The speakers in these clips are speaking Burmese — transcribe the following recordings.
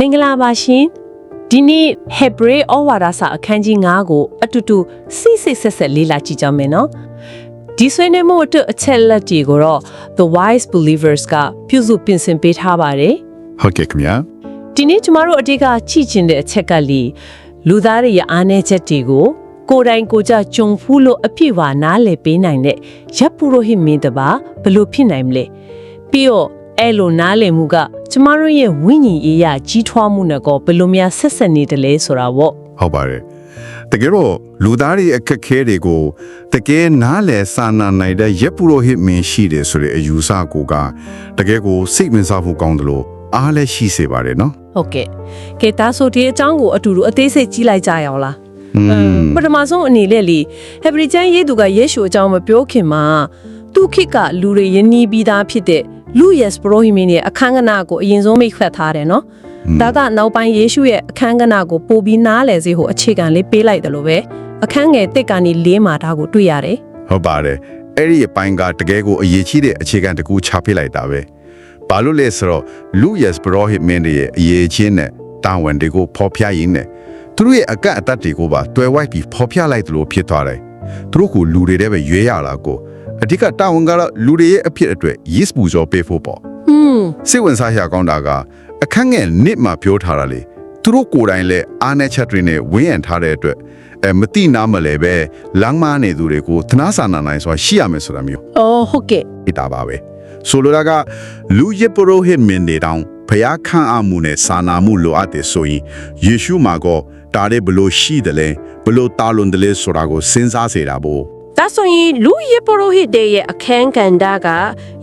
မင်္ဂလာပါရှင်ဒီနေ့ဟေဘရဲဩဝါဒစာအခန်းကြီး9ကိုအတူတူစိစိဆက်ဆက်လေ့လာကြည့်ကြမယ်နော်ဒီဆွေးနွေးမှုအတွက်အချက်လက်တွေကိုတော့ The Wise Believers ကပြုစုပြင်ဆင်ပေးထားပါတယ်ဟုတ်ကဲ့ခင်ဗျာဒီနေ့ကျမတို့အတိတ်ကကြည့်ချင်တဲ့အချက်ကလေလူသားတွေရဲ့အားနည်းချက်တွေကိုကိုယ်တိုင်ကိုယ်ကြကြုံဖူးလို့အပြည့်အဝနားလည်ပေးနိုင်တဲ့ရပ်ပုရောဟိတ်မင်းတပါဘယ်လို့ဖြစ်နိုင်မလဲပြီးတော့ အဲ့လိုနားလည်မှုကကျမတို့ရဲ့ဝိညာဉ်ရေးရကြီးထွားမှုနဲ့ကောဘယ်လိုများဆက်ဆက်နေတယ်လဲဆိုတာပေါ့ဟုတ်ပါတယ်တကယ်တော့လူသားတွေအခက်ခဲတွေကိုတကယ်နားလည်စာနာနိုင်တဲ့ရက်ပုရောဟိတ်မင်းရှိတယ်ဆိုတဲ့အယူဆကိုကတကယ်ကိုစိတ်ဝင်စားဖို့ကောင်းတယ်လို့အားလည်းရှိစေပါတယ်နော်ဟုတ်ကဲ့ကဲဒါဆိုဒီအကြောင်းကိုအတူတူအသေးစိတ်ကြီးလိုက်ကြရအောင်လားอืมပထမဆုံးအနေနဲ့လေဟေဘရီကျမ်းရေးသူကယေရှုအကြောင်းမပြောခင်မှာသူခေတ်ကလူတွေယဉ်နီးပြီးသားဖြစ်တဲ့ လူယက်စ်ပရိုဟီမင်းရဲ့အခန်းကဏ္ဍကိုအရင်ဆုံးမိတ်ခွက်ထားတယ်နော်ဒါကနောက်ပိုင်းယေရှုရဲ့အခန်းကဏ္ဍကိုပို့ပြီးနားလည်စေဖို့အခြေခံလေးပေးလိုက်တယ်လို့ပဲအခန်းငယ်တစ်ကနေလေးမှာဒါကိုတွေ့ရတယ်ဟုတ်ပါတယ်အဲ့ဒီအပိုင်းကတကယ်ကိုအရေးကြီးတဲ့အခြေခံတစ်ခုချပေးလိုက်တာပဲဘာလို့လဲဆိုတော့လူယက်စ်ဘရောဟိတ်မင်းတွေရဲ့အရေးချင်းနဲ့တာဝန်တွေကိုဖော်ပြရင်းနဲ့သူတို့ရဲ့အကန့်အသတ်တွေကိုပါတွယ်ဝိုက်ပြီးဖော်ပြလိုက်သလိုဖြစ်သွားတယ်သူတို့ကလူတွေတဲ့ပဲရွေးရတာကို အဓိကတာဝန်ကတော့လူတွေရဲ့အဖြစ်အတွက် yes ပူဇော်ပေးဖို့ပေါ့ဟွန်းစိတ်ဝင်စားရကောင်းတာကအခန်းငယ်နစ်မှာပြောထားတာလေသူတို့ကိုယ်တိုင်လည်းအားနဲ့ချက်တွေနဲ့ဝင်းရံထားတဲ့အတွက်အဲမတိနာမလဲပဲလမ်းမနေသူတွေကိုသနာစာနာနိုင်ဆိုတာရှိရမယ်ဆိုတာမျိုးအော်ဟုတ်ကဲ့ဣတာပါပဲဆိုလိုတာကလူရစ်ပရိုဟစ်မင်းတွေတောင်ဖျားခန့်အမှုနဲ့စာနာမှုလိုအပ်တယ်ဆိုရင်ယေရှုမှာကောတားတဲ့ဘလို့ရှိတယ်လဲဘလို့တာလွန်တယ်လဲဆိုတာကိုစဉ်းစားစေတာပေါ့ ဒါဆိုရင်လူယေပရိုဟိတ်တဲ့ရဲ့အခန်းကဏ္ဍက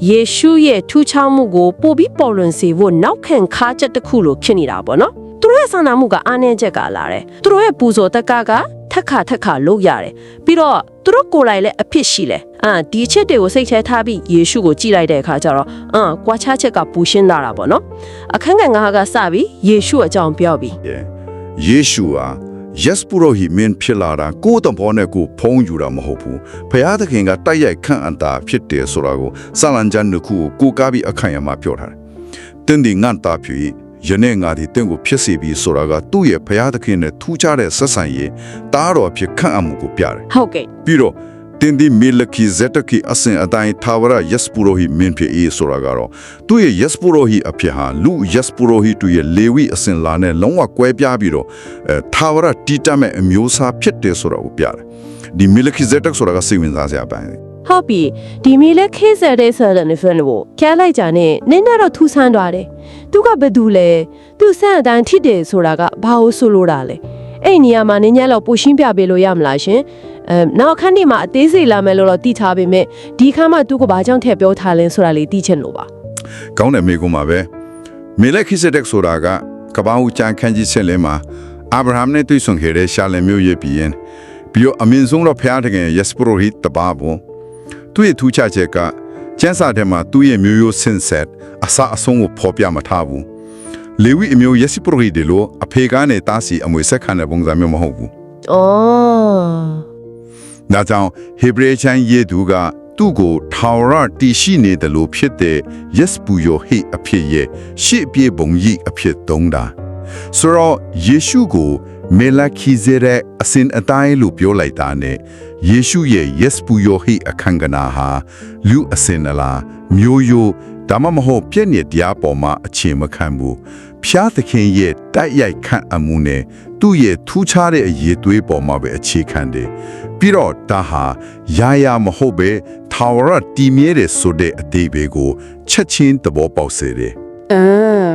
ယေရှုရဲ့ထူးခြားမှုကိုပို့ပြီးပေါ်လွင်စေဖို့နောက်ခံခါချက်တစ်ခုလိုဖြစ်နေတာပေါ့နော်သူတို့ရဲ့ဆန္ဒမှုကအားနည်းချက်ကလာတယ်သူတို့ရဲ့ပူဇော်တက်ကကထက်ခါထက်ခါလုပ်ရတယ်ပြီးတော့သူတို့ကိုယ်တိုင်လည်းအဖြစ်ရှိတယ်အာဒီအချက်တွေကိုစိတ်ထဲထားပြီးယေရှုကိုကြည့်လိုက်တဲ့အခါကျတော့အာကွာခြားချက်ကပူရှင်းလာတာပေါ့နော်အခန်းကဏ္ဍကစပြီးယေရှုအကြောင်းပြောပြီးယေရှုဟာ yes ပရိုဟိမင်းဖြစ်လာတာကိုယ်တဘောနဲ့ကိုယ်ဖုံးယူတာမဟုတ်ဘူးဖျားသခင်ကတိုက်ရိုက်ခန့်အပ်တာဖြစ်တယ်ဆိုတာကိုဆာလန်ဂျန်နခုကိုကိုကားပြီးအခိုင်အမာပြောထားတယ်တင်းဒီငန်တာဖြူယနေ့ငါဒီတင့်ကိုဖြစ်စီပြီးဆိုတာကသူ့ရဲ့ဖျားသခင်နဲ့ထူးခြားတဲ့ဆက်ဆံရေးတားတော်ဖြစ်ခန့်အမှုကိုပြတယ်ဟုတ်ကဲ့ပြီးတော့ တင်းဒီမီလကီဇက်တကီအစင်အတိုင်းသာဝရယက်စပူရိုဟီမင်းဖြစ်အေးဆိုတာကတော့သူ့ရဲ့ယက်စပူရိုဟီအဖြစ်ဟာလူယက်စပူရိုဟီတူရဲ့လေဝိအစင်လာနဲ့လုံးဝကွဲပြားပြီးတော့အဲသာဝရတီတတ်မဲ့အမျိုးအစားဖြစ်တယ်ဆိုတာကိုပြတယ်ဒီမီလကီဇက်တက်ဆိုတာကစိတ်ဝင်စားစရာပိုင်းတယ်ဟုတ်ပြီဒီမီလက်ခေးဆက်တဲ့ဆက်တဲ့နေဖန်ကိုကျဲလိုက်ကြနဲ့နင်းတော့ထူဆန်းသွားတယ်သူကဘယ်သူလဲသူဆန့်အတန်းထိတယ်ဆိုတာကဘာလို့ဆိုလိုတာလဲ အဲ့ဒီနေရာမှာနင်းညက်တော့ပူရှင်းပြပေးလို့ရမလားရှင်အဲနောက်ခန်းဒီမှာအသေးစိတ်လာမယ်လို့တော့တိထားပေမဲ့ဒီခါမှသူကဘာကြောင့်ထည့်ပြောထားလဲဆိုတာလေးသိချင်လို့ပါကောင်းတယ်မိကုမှာပဲမီလကီဇက်တက်ဆိုတာကကပ္ပဦးချန်ခန်းကြီးဆက်လင်းမှာအာဗြဟံနဲ့တွေ့ဆုံခဲ့တဲ့ရှာလင်မျိုးရဲ့ပြီးရင်ပြီးတော့အမင်းဆုံးတော့ဖျားတခင်ယက်စပရိုဟီတပါဘူးသူ့ရဲ့ထူးခြားချက်ကကျန်းစာထဲမှာသူ့ရဲ့မျိုးရိုးဆင်ဆက်အစအဆုံးကိုဖော်ပြမထားဘူး လေဝိအမျိုးယက်စီပရိုဟီဒီလိုအဖေကနေတားစီအမွေဆက်ခံတဲ့ပုံစံမျိုးမဟုတ်ဘူး။အော်ဒါကြောင့်ဟေဘရဲချန်ယေသူကသူ့ကိုထာဝရတည်ရှိနေတယ်လို့ဖြစ်တဲ့ယက်ပူယောဟိအဖြစ်ရဲ့ရှေ့ပြေပုံကြီးအဖြစ်သုံးတာဆိုတော့ယေရှုကိုမေလာခီဇေရက်အစင်အတိုင်းလို့ပြောလိုက်တာနဲ့ယေရှုရဲ့ယက်ပူယောဟိအခန်းကဏ္ဍဟာလူအစင်အလားမျိုးရိုး ဒါမှမဟုတ်ပြည့်နေတရားပေါ်မှာအခြေမခံဘူးဖျားသခင်ရဲ့တိုက်ရိုက်ခန့်အမှုနဲ့သူ့ရဲ့ထူးခြားတဲ့အရေးသွေးပေါ်မှာပဲအခြေခံတယ်ပြီးတော့ဒါဟာရာရာမဟုတ်ပဲထာဝရတည်မြဲတဲ့ဆိုတဲ့အသေးပဲကိုချက်ချင်းသဘောပေါက်စေတယ်အမ်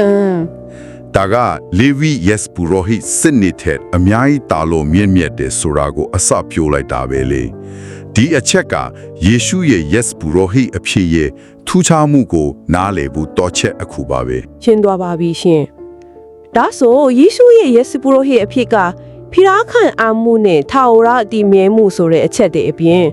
အမ်ဒါကလေဝိယက်ပူရိုဟိစနစ်တဲ့အများကြီးတာလို့မြင့်မြတ်တယ်ဆိုတာကိုအစပြိုးလိုက်တာပဲလေ ဒီအချက်ကယေရှုရဲ့ယက်ပူရိုဟိအဖြစ်ရဲ့ထူးခြားမှုကို နားလည်ဖို့တော့ချက်အခုပါပဲရှင်းသွားပါပြီရှင်။ဒါဆိုယေရှုရဲ့ယေစပူရိုဟိအဖြစ်ကဖိရာခန့်အာမှုနဲ့ထာဝရအတိမြဲမှုဆိုတဲ့အချက်တွေအပြင်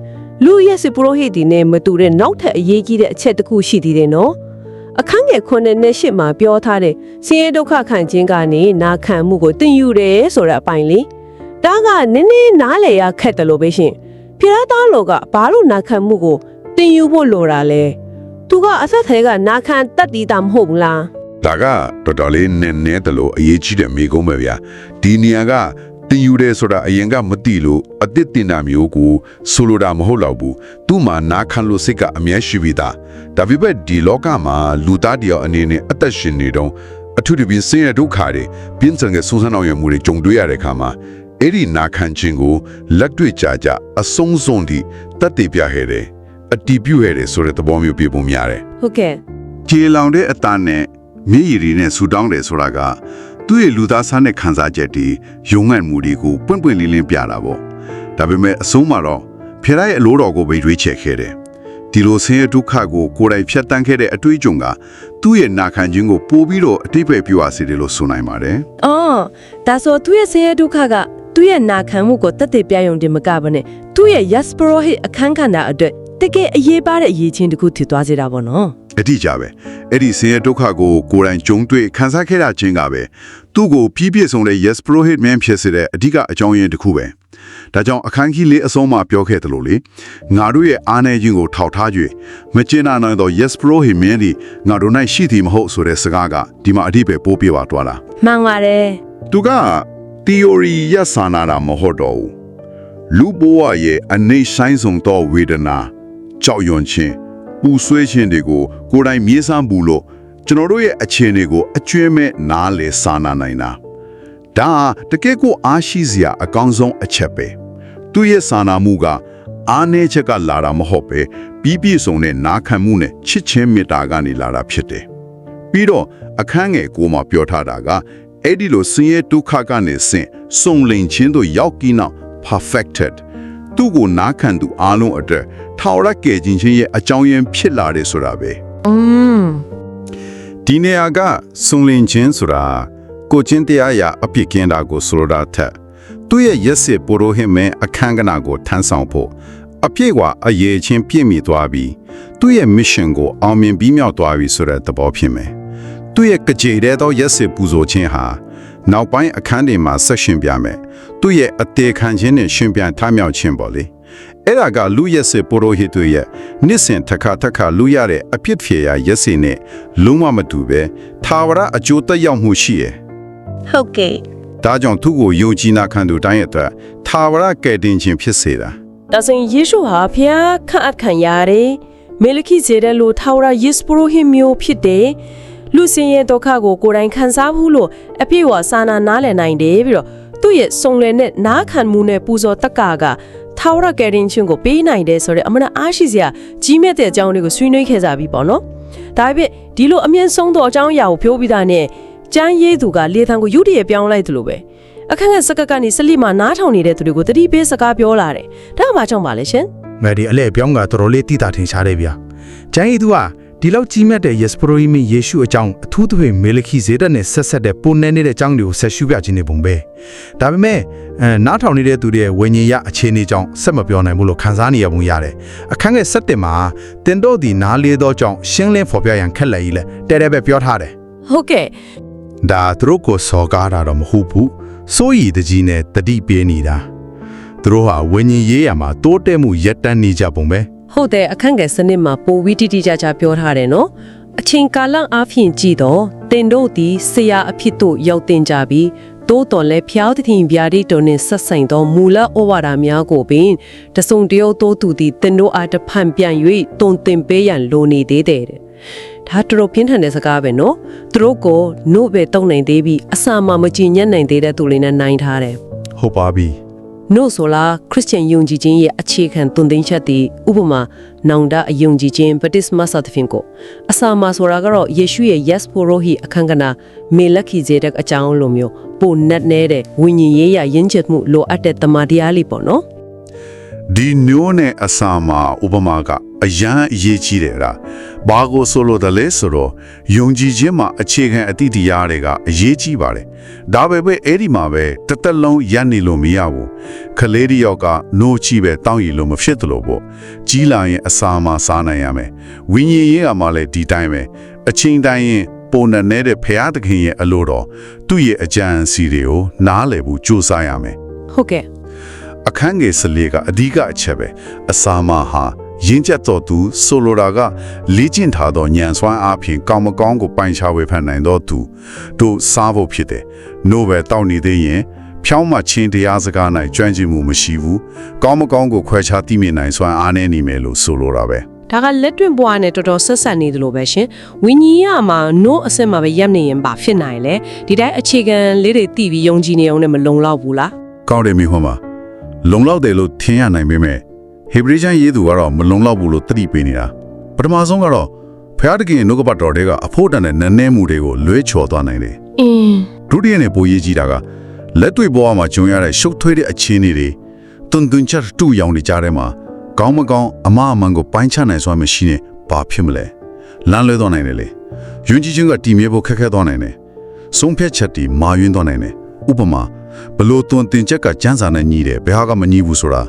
လူယေစပူရိုဟိဒီနဲ့မတူတဲ့နောက်ထပ်အရေးကြီးတဲ့အချက်တစ်ခုရှိသေးတယ်နော်။အခန်းငယ်9နဲ့10မှာပြောထားတဲ့ဆင်းရဲဒုက္ခခံခြင်းကနေနာခံမှုကိုတင်ယူတယ်ဆိုတဲ့အပိုင်းလေး။ဒါကနည်းနည်းနားလေရခက်တယ်လို့ပဲရှင်။ ဖိရာသားလောကဘာလို့နာခံမှုကိုတင်ယူဖို့လိုတာလဲ။သူကအဆက်ထဲကနာခံတတ်တည်တာမဟုတ်ဘူးလား။ဒါကတော်တော်လေးနည်းနည်းတလို့အရေးကြီးတဲ့မိကုံးပဲဗျာဒီနေရာကတင်ယူတယ်ဆိုတာအရင်ကမသိလို့အစ်စ်တင်တာမျိုးကိုဆိုလိုတာမဟုတ်တော့ဘူးသူ့မှာနာခံလို့စိတ်ကအမြဲရှိပြီးသားဒါပေမဲ့ဒီလောကမှာလူသားတယောက်အနေနဲ့အသက်ရှင်နေတော့အထူးသဖြင့်ဆင်းရဲဒုက္ခတွေပြင်းထန်တဲ့ဆုံးဆန်းအောင်ရမှုတွေကြုံတွေ့ရတဲ့အခါမှာ အဲ့ဒီနာခံခြင်းကိုလက်တွေ့ကြကြအဆုံးစွန်ဒီတတ်တည်ပြခဲ့တယ်အတီးပြုတ်ခဲ့တယ်ဆိုတဲ့သဘောမျိုးပြပုံများတယ်ဟုတ်ကဲ့ကျေလောင်တဲ့အသားနဲ့မျက်ရည်တွေနဲ့ဆူတောင်းတယ်ဆိုတာကသူ့ရဲ့လူသားစားတဲ့ခံစားချက်တွေယုံငန့်မှုတွေကိုပွင့်ပွင့်လင်းလင်းပြတာပေါ့ဒါပေမဲ့အဆုံးမှာတော့ဖေရရဲ့အလိုတော်ကိုပဲရွေးချယ်ခဲ့တယ်ဒီလိုဆင်းရဲဒုက္ခကိုကိုယ်တိုင်ဖြတ်တန်းခဲ့တဲ့အတွေ့အကြုံကသူ့ရဲ့နာခံခြင်းကိုပို့ပြီးတော့အတိတ်ပဲပြောရစေတယ်လို့ဆိုနိုင်ပါတယ်။အော်ဒါဆိုသူ့ရဲ့ဆင်းရဲဒုက္ခက သူ့ရဲ့နာခံမှုကိုတက်တည်ပြယုံတင်မကဘဲနဲ့သူ့ရဲ့ Yaspero hit အခန်းကဏ္ဍအတွက်တကယ်အရေးပါတဲ့အရေးချင်းတစ်ခုထည်သွားစေတာပေါ့နော်အတိကြပဲအဲ့ဒီဆင်းရဲဒုက္ခကိုကိုယ်တိုင်ကြုံတွေ့ခံစားခဲ့တာချင်းကပဲသူ့ကိုပြည့်ပြည့်စုံတဲ့ yes pro hit man ဖြစ်စေတဲ့အဓိကအကြောင်းရင်းတစ်ခုပဲဒါကြောင့်အခန်းကြီးလေးအဆုံးမှာပြောခဲ့တယ်လို့လေငါတို့ရဲ့အားနည်းခြင်းကိုထောက်ထား၍မကျင်နာနိုင်သော yes pro hit man ဒီငါတို့၌ရှိသည်မဟုတ်ဆိုတဲ့စကားကဒီမှာအဓိပ္ပာယ်ပိုးပြပါသွားတာ။မှန်ပါတယ်သူက theory ရဆာနာတာမဟုတ်တော့ဘူးလူဘဝရဲ့အနေဆိုင်ဆုံးသောဝေဒနာကြောက်ရွံ့ခြင်းပူဆွေးခြင်းတွေကိုကိုယ်တိုင်မြေးစမ်းဘူးလို့ကျွန်တော်တို့ရဲ့အခြေအနေကိုအကျွမ်းမဲ့နားလေစာနာနိုင်တာဒါတကယ်ကိုအားရှိစရာအကောင်းဆုံးအချက်ပဲသူရဲ့စာနာမှုကအားနည်းချက်ကလာတာမဟုတ်ပဲပြီးပြည့်စုံတဲ့နာခံမှုနဲ့ချစ်ချင်းမေတ္တာကနေလာတာဖြစ်တယ်ပြီးတော့အခန်းငယ်ကိုမှပြောထားတာက အဲ့ဒီလိုဆင်းရဲဒုက္ခကနေဆင့်စုံလင်ခြင်းတို့ရောက်ပြီးနောက် perfected သူ့ကိုနားခံသူအားလုံးအတွက်ထာဝရကယ်ခြင်းချင်းရဲ့အကြောင်းရင်းဖြစ်လာတယ်ဆိုတာပဲ။อืมဒီနေရာကစုံလင်ခြင်းဆိုတာကိုချင်းတရားရာအပြစ်ကင်းတာကိုဆိုလိုတာထက်သူ့ရဲ့ရက်စစ်ပိုရိုဟိမဲအခန်းကဏ္ဍကိုထမ်းဆောင်ဖို့အပြည့်ကအရေးချင်းပြည့်မီသွားပြီးသူ့ရဲ့ mission ကိုအောင်မြင်ပြီးမြောက်သွားပြီဆိုတဲ့သဘောဖြစ်မယ်။ သူ့ရဲ့ကြည်တဲ့သောရက်စစ်ပူဇော်ခြင်းဟာနောက်ပိုင်းအခန်းတွေမှာဆက်ရှင်ပြမယ်။သူ့ရဲ့အသေးခံခြင်းနဲ့ရှင်ပြန်ထမြောက်ခြင်းပေါ့လေ။အဲ့ဒါကလူရက်စစ်ပိုရိုဟိတ်တို့ရဲ့နှစ်စဉ်တစ်ခါတစ်ခါလူရတဲ့အပြစ်ဖြေရာရက်စစ်နဲ့လုံးဝမတူပဲသာဝရအကျိုးသက်ရောက်မှုရှိရဲ့ဟုတ်ကဲ့။ဒါကြောင့်သူ့ကိုယုံကြည်နာခံသူတိုင်းရဲ့အတွက်သာဝရကယ်တင်ခြင်းဖြစ်စေတာ။ဒါဆိုရင်ယေရှုဟာဖျားခန့်အပ်ခံရတယ်။မေလခိဇေဒက်လိုထာဝရယေစပရိုဟိမျိုးဖြစ်တယ်။ လူစင်ရဲ့ဒုက္ခကိုကိုယ်တိုင်ခံစားဘူးလို့အပြည့်အဝစာနာနားလည်နိုင်တယ်ပြီးတော့သူ့ရဲ့စုံလည်နဲ့နားခံမှုနဲ့ပူဇော်တက္ကာကထာဝရကယ်တင်ခြင်းကိုပေးနိုင်တယ်ဆိုတော့အမှန်အားရှိစရာကြီးမြတ်တဲ့အကြောင်းတွေကိုဆွေးနွေးခဲ့ကြပြီပေါ့နော်။ဒါပေမဲ့ဒီလိုအမြင့်ဆုံးသောအကြောင်းအရာကိုပြောပြီးသားနဲ့ကျမ်းရေးသူကလေသံကိုယုတရပြောင်းလိုက်တယ်လို့ပဲအခက်အခဲစကတ်ကနေစလိမှာနားထောင်နေတဲ့သူတွေကိုတတိပေးစကားပြောလာတယ်။ဒါကဘာကြောင့်ပါလဲရှင်။ငါဒီအလဲပြောင်းကတော်တော်လေးတိတာထင်ရှားတယ်ဗျာ။ကျန်ရည်သူက ဒီလောက်ကြီးမြတ်တဲ့ယေစပရိုဟိမိယေရှုအကြောင်းအထူးသဖြင့်မေလခိဇေဒက်နဲ့ဆက်ဆက်တဲ့ပုံနေနေတဲ့အကြောင်းတွေကိုဆက်ရှုပြခြင်းနေပုံပဲ။ဒါပေမဲ့အဲနားထောင်နေတဲ့သူတွေရဲ့ဝိညာဉ်ရအခြေအနေကြောင့်ဆက်မပြောနိုင်ဘူးလို့ခန်းစားနေရပုံရတယ်။အခန်းငယ်7မှာတင်တို့ဒီနားလေးသောကြောင့်ရှင်းလင်းဖော်ပြရန်ခက်လက်ကြီးလဲတဲတဲပဲပြောထားတယ်ဟုတ်ကဲ့။ဒါသူတို့ကိုစော်ကားတာတော့မဟုတ်ဘူး။စိုးရည်တကြီးနဲ့တတိပေးနေတာ။သူတို့ဟာဝိညာဉ်ရေးရမှာတိုးတက်မှုရက်တန်းနေကြပုံပဲ။ ဟုတ်တယ်အခန့်ငယ်စနစ်မှာပိုဝီတိတိကျကျပြောထားတယ်နော်အချိန်ကာလအားဖြင့်ကြည့်တော့တင်တို့သည်ဆရာအဖြစ်သို့ရောက်တင်ကြပြီးတိုးတော်လဲဖျောက်သခင်ဗျာဒိတော်နှင့်ဆက်ဆိုင်သောမူလဩဝါဒများကိုပင်တဆုံတယောတိုးသူသည်တင်တို့အားတဖန်ပြန်၍တုံတင်ပေးရန်လိုနေသေးတယ်တဲ့ဒါတော်တော်ပြင်းထန်တဲ့စကားပဲနော်သူတို့ကိုနို့ပဲတုံနိုင်သေးပြီးအစာမှမကြည်ညက်နိုင်သေးတဲ့သူလေးနဲ့နိုင်ထားတယ်ဟုတ်ပါပြီ နို့ဆိုလာခရစ်ယာန်ယုံကြည်ခြင်းရဲ့အခြေခံသွန်သင်ချက်တည်ဥပမာနောင်တအယုံကြည်ခြင်း baptism စသဖြင့်ကိုအစာမဆိုတာကတော့ယေရှုရဲ့ yes for rohi အခန်းကဏ္ဍမေလက်ခီဇေတက်အကြောင်းလိုမျိုးပိုနက်နေတဲ့ဝိညာဉ်ရေးရယဉ်ကျေးမှုလိုအပ်တဲ့တမန်တရားလေးပေါ့နော်ဒီညိုးနဲ့အစာမှာဥပမာက အရန်အရေးကြီးတယ်လားဘာကိုဆိုလိုတယ်လဲဆိုတော့ယုံကြည်ခြင်းမှာအခြေခံအတိတရားတွေကအရေးကြီးပါတယ်ဒါပဲပဲအဲ့ဒီမှာပဲတစ်သက်လုံးရပ်နေလို့မရဘူးခလေးတယောက်ကနိုးချီပဲတောင်းရည်လို့မဖြစ်တယ်လို့ပေါ့ကြီးလာရင်အစာမှာစားနိုင်ရမယ်ဝိညာဉ်ရေးကမှလည်းဒီတိုင်းပဲအချိန်တိုင်းရင်ပုံနဲ့နေတဲ့ဖရာသခင်ရဲ့အလိုတော်သူ့ရဲ့အကြံအစီတွေကိုနားလည်ဖို့ကြိုးစားရမယ်ဟုတ်ကဲ့အခန်းငယ်14ကအဓိကအချက်ပဲအစာမဟာ ရင်းချက်တော်သူဆိုလိုတာကလေ့ကျင့်ထားသောဉာဏ်စွမ်းအားဖြင့်ကောင်းမကောင်းကိုပိုင်ခြားဝေဖန်နိုင်သောသူတို့စားဖို့ဖြစ်တယ်။နိုဘယ်တောက်နေသေးရင်ဖြောင်းမှချင်းတရားစကား၌ကျွမ်းကျင်မှုမရှိဘူး။ကောင်းမကောင်းကိုခွဲခြားသိမြင်နိုင်စွမ်းအားနည်းနေမယ်လို့ဆိုလိုတာပဲ။ ဒါကလက်တွန့်ဘွားနဲ့တော်တော်ဆက်ဆက်နေတယ်လို့ပဲရှင်ဝิญญาမှာ no အစစ်မှာပဲရပ်နေရင်ပါဖြစ်နိုင်လေဒီတိုင်းအခြေခံလေးတွေတည်ပြီးယုံကြည်နေအောင်နဲ့မလုံလောက်ဘူးလား ကောင်းတယ်မိဟွန်းပါလုံလောက်တယ်လို့ထင်ရနိုင်ပေမဲ့ ဟေဘရီကျမ်းရေးသူကတော့မလုံလောက်ဘူးလို့သတိပေးနေတာပထမဆုံးကတော့ဖျားတခင်နှုတ်ကပတ်တော်တွေကအဖို့တန်တဲ့နည်းနည်းမှုတွေကိုလွဲချော်သွားနိုင်တယ်အင်းဒုတိယနဲ့ပိုရေးကြီးတာကလက်တွေ့ဘဝမှာကြုံရတဲ့ရှုပ်ထွေးတဲ့အခြေအနေတွေတွန်တွန်ချက်တူရောင်နေကြတဲ့မှာကောင်းမကောင်းအမအမှန်ကိုပိုင်းခြားနိုင်စွမ်းမရှိနဲ့ဘာဖြစ်မလဲလမ်းလွဲသွားနိုင်တယ်လေယွန်းကြီးချင်းကတည်မြဲဖို့ခက်ခဲသွားနိုင်တယ်ဆုံးဖြတ်ချက်တွေမာယွင်းသွားနိုင်တယ်ဥပမာဘလို့တွန်တင်ချက်ကစန်းစာနဲ့ညီတယ်ဘယ်ဟာကမညီဘူးဆိုတာ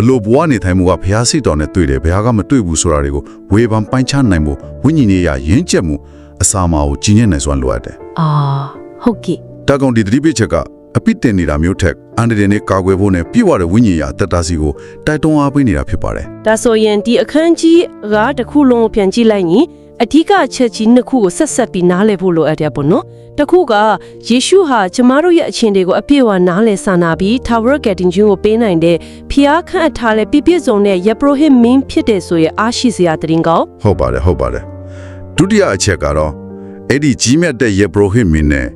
ဘလို့ဘဝနေထိုင်မှုကဖျားစိတ်တော်နဲ့တွေ့တယ်ဘယ်ဟာကမတွေ့ဘူးဆိုတာတွေကိုဝေဖန်ပိုင်းခြားနိုင်ဖို့ဝိညာဉ်ရေးရရင်းချက်မှုအစာမာကိုကြီးညက်နိုင်စွမ်းလိုအပ်တယ်အာဟုတ်ကဲ့တာကောင်ဒီသတိပေးချက်က အပိတင်နေတာမျိုးထက်အန်ဒရယ်နဲ့ကာကွယ်ဖို့နဲ့ပြည့်ဝတဲ့ဝိညာဉ်ရာတက်တာစီကိုတိုက်တွန်းအားပေးနေတာဖြစ်ပါတယ်ဒါဆိုရင်ဒီအခန်းကြီးကတစ်ခုလုံးကိုပြန်ကြည့်လိုက်ရင်အဓိကအချက်ကြီးနှစ်ခုကိုဆက်ဆက်ပြီးနားလည်ဖို့လိုအပ်တယ်ပေါ့နော်တစ်ခုကယေရှုဟာကျမတို့ရဲ့အချင်းတွေကိုအပြည့်အဝနားလည်စာနာပြီး Tower Getting ချင်းကိုပေးနိုင်တဲ့ဖျားခန့်အပ်ထားတဲ့ပြည့်ပြည့်စုံတဲ့ယပရိုဟိမင်းဖြစ်တဲ့ဆိုရင်အားရှိစရာတရင်ကောင်းဟုတ်ပါတယ်ဟုတ်ပါတယ်ဒုတိယအချက်ကတော့အဲ့ဒီကြီးမြတ်တဲ့ယေဘရဟိမင်းနဲ့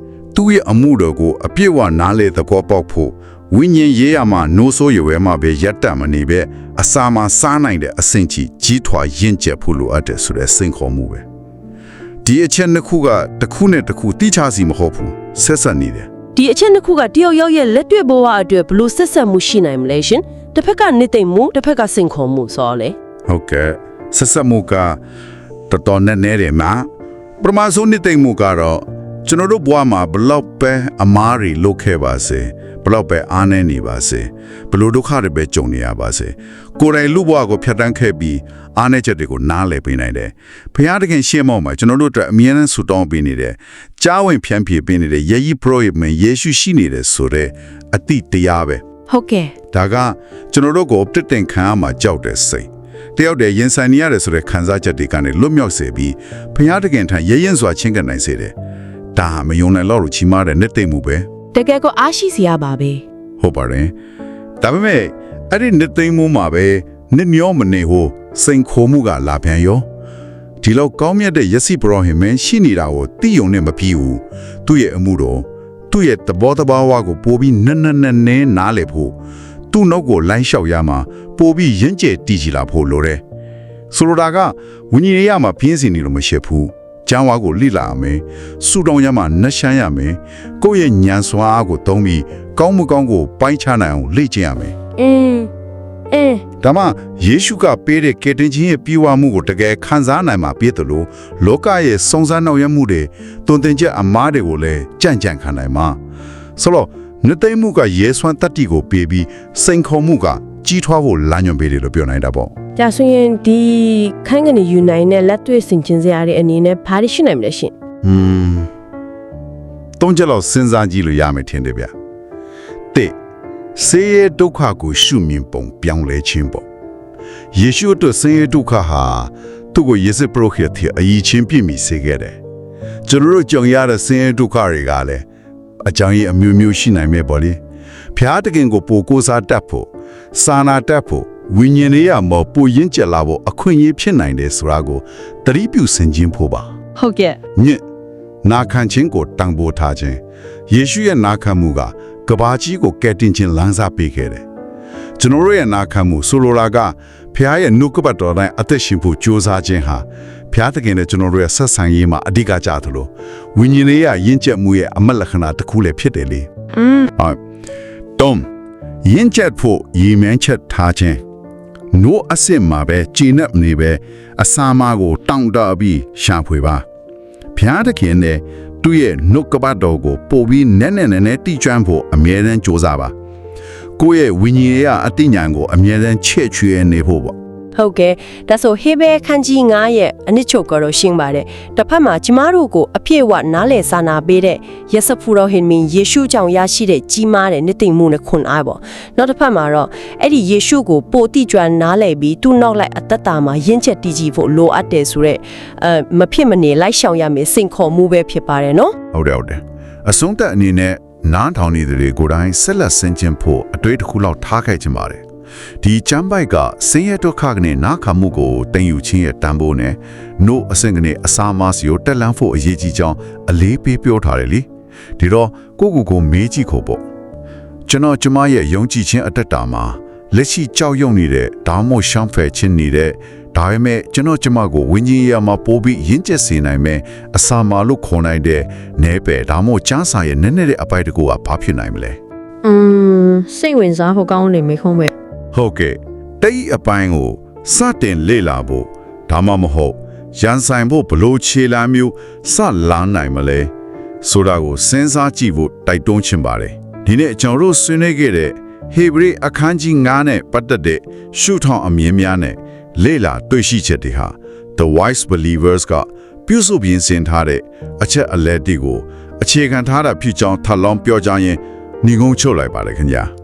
သူ့ရဲ့အမှုတော်ကိုအပြည့်အဝနားလေသဘောပေါက်ဖို့ဝိညာဉ်ရေးရမှာနိုးဆိုးရွယ်မှာပဲရက်တတ်မနေပဲအစာမှာစားနိုင်တဲ့အဆင့်ကြီးကြီးထွားရင့်ကျက်ဖို့လိုအပ်တယ်ဆိုတဲ့စိန်ခေါ်မှုပဲဒီအချက်နှစ်ခုကတစ်ခုနဲ့တစ်ခုတိကျစီမဟုတ်ဘူးဆက်ဆက်နေတယ်ဒီအချက်နှစ်ခုကတယောက်ယောက်ရဲ့လက်တွေ့ဘဝအတွက်ဘယ်လို့ဆက်ဆက်မှုရှိနိုင်မလဲရှင်တစ်ဖက်ကနှစ်သိမ့်မှုတစ်ဖက်ကစိန်ခေါ်မှုဆိုတော့လေဟုတ်ကဲ့ဆက်ဆက်မှုကတော်တော်နဲ့နေတယ်မှာပထမဆုံးနှစ်သိမ့်မှုကတော့ ကျွန်တော်တို့ဘဝမှာဘလောက်ပဲအမားတွေလုပ်ခဲ့ပါစေဘလောက်ပဲအားနည်းနေပါစေဘလို့ဒုက္ခတွေပဲကြုံနေရပါစေကိုယ်တိုင်လူဘဝကိုဖြတ်တန်းခဲ့ပြီးအားနည်းချက်တွေကိုနားလည်ပေးနိုင်တယ်ဘုရားတခင်ရှေ့မောက်မှာကျွန်တော်တို့အတွက်အမြဲတမ်းဆူတောင်းပေးနေတယ်ကြားဝင်ဖြန့်ဖြေပေးနေတယ်ယေကြီးပရောဟိတ်မင်းယေရှုရှိနေတယ်ဆိုတဲ့အတိတရားပဲဟုတ်ကဲ့ဒါကကျွန်တော်တို့ကိုတစ်တင်ခံရမှာကြောက်တဲ့စိတ်တယောက်တည်းရင်ဆိုင်နေရတယ်ဆိုတဲ့ခံစားချက်တွေကနေလွတ်မြောက်စေပြီးဘုရားတခင်ထံရဲရင်စွာချင်းကပ်နိုင်စေတယ် ဒါဟာမယုံနိုင်တော့လို့ချီးမားတဲ့နှစ်သိမ့်မှုပဲတကယ်ကိုအားရှိစရာပါပဲဟုတ်ပါတယ်ဒါပေမဲ့အဲ့ဒီနှစ်သိမ့်မှုမှာပဲနှစ်မျောမနေဟိုစိန်ခိုးမှုကလာပြန်ရောဒီလောက်ကောင်းမြတ်တဲ့ယစီပရောဟိမင်းရှိနေတာကိုသိယုံနဲ့မပြီးဘူးသူ့ရဲ့အမှုတော်သူ့ရဲ့သဘောတဘာဝကိုပိုးပြီးနက်နက်နဲ့နဲနားလေဖို့သူ့နောက်ကိုလိုင်းလျှောက်ရမှာပိုးပြီးရင့်ကျက်တည်ကြည်လာဖို့လိုတယ်ဆိုလိုတာကဝိညာဉ်ရေးရမှာပြင်းစင်နေလို့မရှိဘူး ကျမ်းဝါကိုလိလာရမယ်စူတောင်းရမှာနှက်ရှမ်းရမယ်ကိုယ့်ရဲ့ဉာဏ်စွမ်းအားကိုသုံးပြီးကောင်းမကောင်းကိုပိုင်းခြားနိုင်အောင်လေ့ကျင့်ရမယ်အင်းအင်းဒါမှယေရှုကပေးတဲ့ကယ်တင်ခြင်းရဲ့ပြေဝမှုကိုတကယ်ခံစားနိုင်မှာပြည့်တယ်လို့လောကရဲ့စုံစမ်းနှောက်ယှက်မှုတွေတွင်တင်ချက်အမားတွေကိုလည်းကြံ့ကြံ့ခံနိုင်မှာဆိုတော့နှစ်သိမ့်မှုကယေဆွမ်းတတ္တိကိုပေးပြီးစိန်ခေါ်မှုကကြီးထွားဖို့လမ်းညွှန်ပေးတယ်လို့ပြောနိုင်တာပေါ့ ဒါဆိုရင်ဒီခိုင်းကနေယူနိုင်တဲ့လက်တွေ့ဆင်ခြင်စရာတွေအနေနဲ့ဘာတွေရှိနိုင်မလဲရှင်ဟွန်းတုံးချက်လောက်စဉ်းစားကြည့်လို့ရမယ်ထင်တယ်ဗျတဲ့ဆေးရဲဒုက္ခကိုရှုမြင်ပုံပြောင်းလဲခြင်းပေါ့ယေရှုအတွက်ဆင်းရဲဒုက္ခဟာသူ့ကိုယေစစ်ပရောဟိတ်အရေးချင်းပြည့်မီစေခဲ့တယ်ကျွန်တော်တို့ကြုံရတဲ့ဆင်းရဲဒုက္ခတွေကလည်းအကြောင်းရင်းအမျိုးမျိုးရှိနိုင်မဲ့ပေါ့လေဖျားတခင်ကိုပိုကိုးစားတတ်ဖို့စာနာတတ်ဖို့ ဝိညာဉ်ရေးရမောပိုရင့်ကျက်လာဖို့အခွင့်အရေးဖြစ်နိုင်တယ်ဆိုတာကိုသတိပြုဆင်ခြင်ဖို့ပါဟုတ်ကဲ့ညစ်နာခံခြင်းကိုတန်ဖိုးထားခြင်းယေရှုရဲ့နာခံမှုကကဘာကြီးကိုကယ်တင်ခြင်းလမ်းစာပေးခဲ့တယ်ကျွန်တော်တို့ရဲ့နာခံမှုဆိုလိုတာကဖခင်ရဲ့နှုတ်ကပတ်တော်တိုင်းအသက်ရှင်ဖို့ကြိုးစားခြင်းဟာဖခင်တခင်နဲ့ကျွန်တော်တို့ရဲ့ဆက်ဆံရေးမှာအဓိကကြသလိုဝိညာဉ်ရေးရယဉ်ကျက်မှုရဲ့အမတ်လက္ခဏာတစ်ခုလည်းဖြစ်တယ်လေอืมဟုတ်တုံးယဉ်ကျက်ဖို့ရည်မှန်းချက်ထားခြင်း နိုးအစ်စ်မှာပဲကျင့်နေနေပဲအစာမကိုတောင့်တပြီးရှာဖွေပါဖျားတခင်နဲ့သူ့ရဲ့နှုတ်ကပတ်တော်ကိုပို့ပြီးနက်နက်နဲနဲတိကျွမ်းဖို့အမြဲတမ်းကြိုးစားပါကိုယ့်ရဲ့ဝိညာဉ်ရေးအသိဉာဏ်ကိုအမြဲတမ်းချဲ့ချွေနေဖို့ပေါ့ ဟုတ်ကဲ့ဒါဆိုဟေဘဲခန်းကြီး9ရဲ့အနစ်ချုပ်ကတော့ရှင်းပါတယ်တစ်ဖက်မှာကျမတို့ကိုအပြည့်အဝနားလည်စာနာပေးတဲ့ယက်စဖူရောဟင်မင်ယေရှုကြောင့်ရရှိတဲ့ကြီးမားတဲ့နှစ်သိမ့်မှုနဲ့ခွန်အားပေါ့နောက်တစ်ဖက်မှာတော့အဲ့ဒီယေရှုကိုပိုတိကျွမ်းနားလည်ပြီးသူ့နောက်လိုက်အသက်တာမှာရင့်ချက်တည်ကြည်ဖို့လိုအပ်တယ်ဆိုတော့အဲမဖြစ်မနေလိုက်ရှောင်ရမယ်စိန်ခေါ်မှုပဲဖြစ်ပါတယ်နော်ဟုတ်တယ်ဟုတ်တယ်အဆုံးသက်အနေနဲ့နားထောင်နေတဲ့တွေကိုယ်တိုင်ဆက်လက်ဆင်ခြင်ဖို့အတွေ့တစ်ခုလောက်ထားခဲ့ချင်ပါတယ် ဒီချမ်းပိုက်ကဆင်းရဲဒုက္ခကနေနာခံမှုကိုတင်ယူခြင်းရဲ့တန်ဖိုးနဲ့နို့အဆင့်ကနေအစာမစီကိုတက်လန်းဖို့အရေးကြီးကြောင်းအလေးပေးပြောထားတယ်လေဒီတော့ကိုကူကိုမေးကြည့်ခို့ပေါ့ကျွန်တော်ကျမရဲ့ယုံကြည်ခြင်းအတ္တတာမှာလက်ရှိကြောက်ရွံ့နေတဲ့ဒါမှမဟုတ်ရှောင်ဖယ်ခြင်းနေတဲ့ဒါပေမဲ့ကျွန်တော်ကျမကိုဝင်းကြီးရမှာပို့ပြီးရင့်ကျက်စေနိုင်မယ်အစာမာလို့ခေါ်နိုင်တဲ့နဲပယ်ဒါမှမဟုတ်ချမ်းစာရဲ့နည်းနည်းတဲ့အပိုက်တကူကဘာဖြစ်နိုင်မလဲอืมစိတ်ဝင်စားဖို့ကောင်းနေမိခုံးပဲ ဟုတ်ကဲ့တိတ်အပိုင်းကိုစတင်လေ့လာဖို့ဒါမှမဟုတ်ရန်ဆိုင်ဖို့ဘလို့ခြေလမ်းမျိုးစလာနိုင်မလဲဆိုတာကိုစဉ်းစားကြည့်ဖို့တိုက်တွန်းချင်ပါတယ်ဒီနေ့ကျွန်တော်တို့ဆွေးနွေးခဲ့တဲ့ဟေဘရဲအခန်းကြီး9နဲ့ပတ်သက်တဲ့ရှုထောင့်အမြင်များနဲ့လေ့လာတွေ့ရှိချက်တွေဟာ The Wise Believers ကပြုစုပြင်ဆင်ထားတဲ့အချက်အလက်တွေကိုအခြေခံထားတာဖြစ်ကြောင်းထပ်လောင်းပြောကြရင်ညီကုန်းချုပ်လိုက်ပါတယ်ခင်ဗျာ